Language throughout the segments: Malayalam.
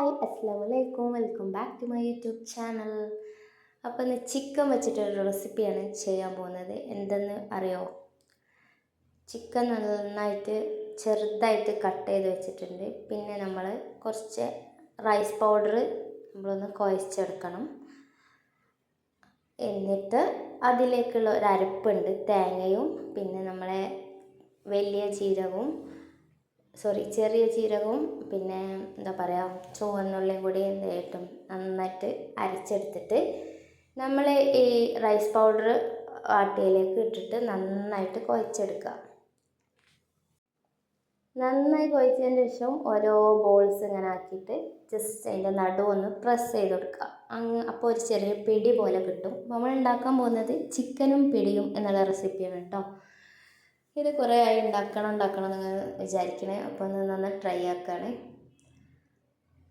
ഹായ് അസ്സാം വലൈക്കും welcome back to my YouTube channel അപ്പോൾ ഇന്ന് ചിക്കൻ വെച്ചിട്ടൊരു റെസിപ്പിയാണ് ചെയ്യാൻ പോകുന്നത്. എന്തെന്ന് അറിയോ? ചിക്കൻ നന്നായിട്ട് ചെറുതായിട്ട് കട്ട് ചെയ്ത് വെച്ചിട്ടുണ്ട്. പിന്നെ നമ്മൾ കുറച്ച് റൈസ് പൗഡർ നമ്മളൊന്ന് കുഴച്ചെടുക്കണം. എന്നിട്ട് അതിലേക്കുള്ള ഒരു അരപ്പുണ്ട് തേങ്ങയും പിന്നെ നമ്മളെ വലിയ ജീരകവും സോറി ചെറിയ ജീരകവും പിന്നെ എന്താ പറയുക ചുവന്നുള്ളിയും കൂടി എന്തായിട്ടും നന്നായിട്ട് അരച്ചെടുത്തിട്ട് നമ്മൾ ഈ റൈസ് പൗഡർ ആട്ടിയിലേക്ക് ഇട്ടിട്ട് നന്നായിട്ട് കുഴച്ചെടുക്കുക. നന്നായി കുഴച്ചതിന് ശേഷം ഓരോ ബോൾസ് ഇങ്ങനെ ആക്കിയിട്ട് ജസ്റ്റ് അതിന്റെ നടുവൊന്ന് പ്രസ് ചെയ്ത് കൊടുക്കുക. അങ്ങ് അപ്പോൾ ഒരു ചെറിയ പിടി പോലെ കിട്ടും. നമ്മൾ ഉണ്ടാക്കാൻ പോകുന്നത് ചിക്കനും പിടിയും എന്നുള്ള റെസിപ്പിയാണ് കേട്ടോ. ഇത് കുറേ ആയി ഉണ്ടാക്കണം ഉണ്ടാക്കണം എന്ന് വിചാരിക്കണേ. അപ്പോൾ ഒന്ന് നന്നായി ട്രൈ ആക്കുകയാണ്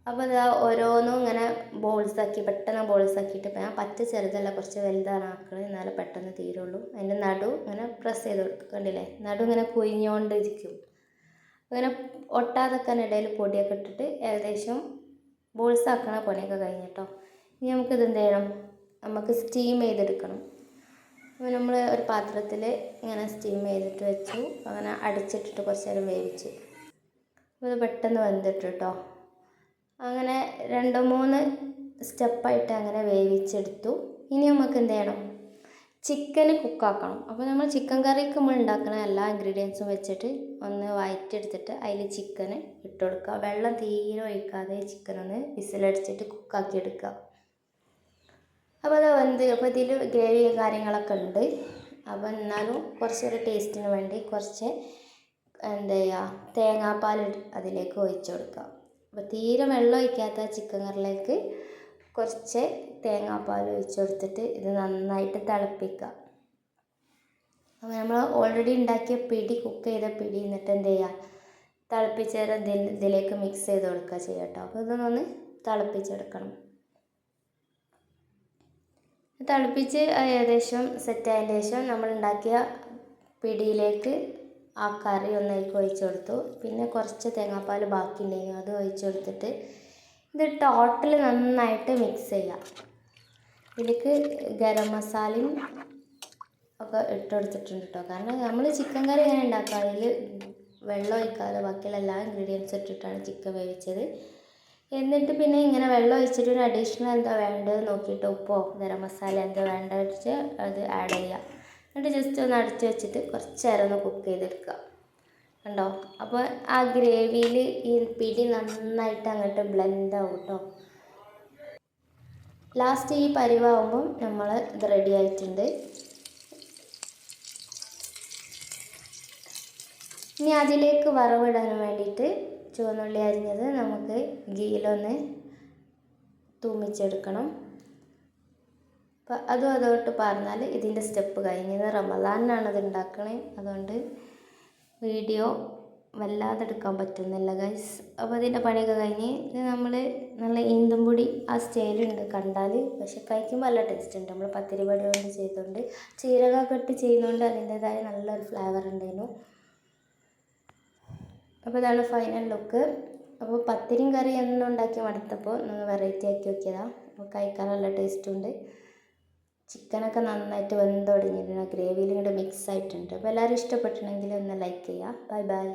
അപ്പോൾ ഇതാ ഓരോന്നും ഇങ്ങനെ ബോൾസ് ആക്കി പെട്ടെന്ന് ബോൾസ് ആക്കിയിട്ട് ഞാൻ പറ്റ ചെറുതല്ല കുറച്ച് വലുതാണ് ആക്കണത്. എന്നാലും പെട്ടെന്ന് തീരുള്ളൂ. അതിന്റെ നടു ഇങ്ങനെ പ്രസ് ചെയ്ത് കൊടുക്കണ്ടില്ലേ നടു ഇങ്ങനെ കുഴിഞ്ഞുകൊണ്ടിരിക്കും. അങ്ങനെ ഒട്ടാതെക്കാൻ ഇടയിൽ പൊടിയൊക്കെ ഇട്ടിട്ട് ഏകദേശം ബോൾസ് ആക്കണ പണിയൊക്കെ കഴിഞ്ഞിട്ടോ ഇനി നമുക്കിത് എന്ത് ചെയ്യണം? നമുക്ക് സ്റ്റീം ചെയ്തെടുക്കണം. അപ്പോൾ നമ്മൾ ഒരു പാത്രത്തിൽ ഇങ്ങനെ സ്റ്റീം ചെയ്തിട്ട് വെച്ചു. അങ്ങനെ അടിച്ചിട്ടിട്ട് കുറച്ച് നേരം വേവിച്ചു. അപ്പോൾ പെട്ടെന്ന് വെന്തിട്ട് കേട്ടോ അങ്ങനെ രണ്ട് മൂന്ന് സ്റ്റെപ്പായിട്ട് അങ്ങനെ വേവിച്ചെടുത്തു. ഇനി നമുക്ക് എന്ത് ചെയ്യണം? ചിക്കൻ കുക്കാക്കണം അപ്പോൾ നമ്മൾ ചിക്കൻ കറിക്ക് നമ്മൾ ഉണ്ടാക്കുന്ന എല്ലാ ഇൻഗ്രീഡിയൻസും വെച്ചിട്ട് ഒന്ന് വയറ്റെടുത്തിട്ട് അതിൽ ചിക്കന് ഇട്ട് കൊടുക്കുക. വെള്ളം തീരെ ഒഴിക്കാതെ ചിക്കൻ ഒന്ന് വിസിലടിച്ചിട്ട് കുക്കാക്കി എടുക്കുക. അപ്പോൾ അത് വെന്ത് അപ്പോൾ ഇതിൽ ഗ്രേവി കാര്യങ്ങളൊക്കെ ഉണ്ട്. അപ്പോൾ എന്നാലും കുറച്ചൊരു ടേസ്റ്റിന് വേണ്ടി കുറച്ച് എന്താ ചെയ്യുക തേങ്ങാപ്പാൽ അതിലേക്ക് ഒഴിച്ച് കൊടുക്കുക. അപ്പോൾ തീരെ വെള്ളം ഒഴിക്കാത്ത ചിക്കൻ കറിലേക്ക് കുറച്ച് തേങ്ങാപ്പാൽ ഒഴിച്ച് കൊടുത്തിട്ട് ഇത് നന്നായിട്ട് തിളപ്പിക്കുക. അപ്പോൾ നമ്മൾ ഓൾറെഡി ഉണ്ടാക്കിയ പിടി കുക്ക് ചെയ്ത പിടി എന്നിട്ട് എന്ത് ചെയ്യുക തിളപ്പിച്ചത് ഇതിലേക്ക് മിക്സ് ചെയ്ത് കൊടുക്കുക ചെയ്യാം കേട്ടോ അപ്പോൾ ഇതൊന്ന് തിളപ്പിച്ചെടുക്കണം. തിളപ്പിച്ച് ഏകദേശം സെറ്റായതിന് ശേഷം നമ്മൾ ഉണ്ടാക്കിയ പിടിയിലേക്ക് ആ കറി ഒന്നേക്ക് ഒഴിച്ചു കൊടുത്തു. പിന്നെ കുറച്ച് തേങ്ങാപ്പാൽ ബാക്കി ഉണ്ടെങ്കിൽ അത് ഒഴിച്ചു കൊടുത്തിട്ട് ഇത് ടോട്ടൽ നന്നായിട്ട് മിക്സ് ചെയ്യാം. ഇതിലേക്ക് ഗരം മസാലയും ഒക്കെ ഇട്ട് കൊടുത്തിട്ടുണ്ട് കേട്ടോ കാരണം നമ്മൾ ചിക്കൻ കറി ഇങ്ങനെ ഉണ്ടാക്കുക അതിൽ വെള്ളം ഒഴിക്കാതെ ബാക്കിയുള്ള എല്ലാ ഇൻഗ്രീഡിയൻസും ഇട്ടിട്ടാണ് ചിക്കൻ വേവിച്ചത്. എന്നിട്ട് പിന്നെ ഇങ്ങനെ വെള്ളം ഒഴിച്ചിട്ട് ഒരു അഡീഷണൽ എന്താ വേണ്ടത് നോക്കിയിട്ട് ഉപ്പോ ഗരം മസാല എന്താ വേണ്ട വെച്ച് അത് ആഡ് ചെയ്യുക എന്നിട്ട് ജസ്റ്റ് ഒന്ന് അടച്ച് വെച്ചിട്ട് കുറച്ച് നേരം ഒന്ന് കുക്ക് ചെയ്തെടുക്കുക. കണ്ടോ? അപ്പോൾ ആ ഗ്രേവിയിൽ ഈ പിടി നന്നായിട്ട് അങ്ങോട്ട് ബ്ലെൻഡ് ആവും കേട്ടോ ലാസ്റ്റ് ഈ പരിവാകുമ്പം നമ്മൾ ഇത് റെഡി ആയിട്ടുണ്ട്. ഇനി അതിലേക്ക് വറവിടാൻ വേണ്ടിയിട്ട് ചുവന്നുള്ളി അരിഞ്ഞത് നമുക്ക് ഗീയിലൊന്ന് തൂമിച്ചെടുക്കണം. അപ്പം അതും അതോട്ട് പറഞ്ഞാൽ ഇതിന്റെ സ്റ്റെപ്പ് കഴിഞ്ഞത് റമദാനാണ് ഇത് ഉണ്ടാക്കണേ. അതുകൊണ്ട് വീഡിയോ വല്ലാതെ എടുക്കാൻ പറ്റുന്നില്ല ഗൈസ്. അപ്പോൾ അതിന്റെ പണിയൊക്കെ കഴിഞ്ഞ് ഇത് നമ്മൾ നല്ല ഈന്തും പൊടി ആ സ്റ്റൈലുണ്ട് കണ്ടാൽ പക്ഷെ കഴിക്കുമ്പോൾ നല്ല ടേസ്റ്റ് ഉണ്ട്. നമ്മൾ പത്തിരി പടി കൊണ്ട് ചെയ്തുകൊണ്ട് ചീരകമൊക്കെ ഇട്ട് ചെയ്യുന്നതുകൊണ്ട് അതിന്റേതായ നല്ലൊരു ഫ്ലേവർ ഉണ്ടായിരുന്നു. അപ്പോൾ ഇതാണ് ഫൈനൽ ലുക്ക് അപ്പോൾ പത്തിരിയും കറി എന്നും ഉണ്ടാക്കി മടുത്തപ്പോൾ ഒന്ന് വെറൈറ്റി ആക്കി നോക്കിയതാണ് അപ്പോൾ കഴിക്കാൻ നല്ല ടേസ്റ്റും ഉണ്ട്. ചിക്കനൊക്കെ നന്നായിട്ട് വെന്ത് തുടങ്ങിയിട്ടുണ്ട് ഗ്രേവിയിൽ ഇങ്ങോട്ട് മിക്സ് ആയിട്ടുണ്ട്. അപ്പോൾ എല്ലാവരും ഇഷ്ടപ്പെട്ടിട്ടുണ്ടെങ്കിൽ ഒന്ന് ലൈക്ക് ചെയ്യുക. Bye bye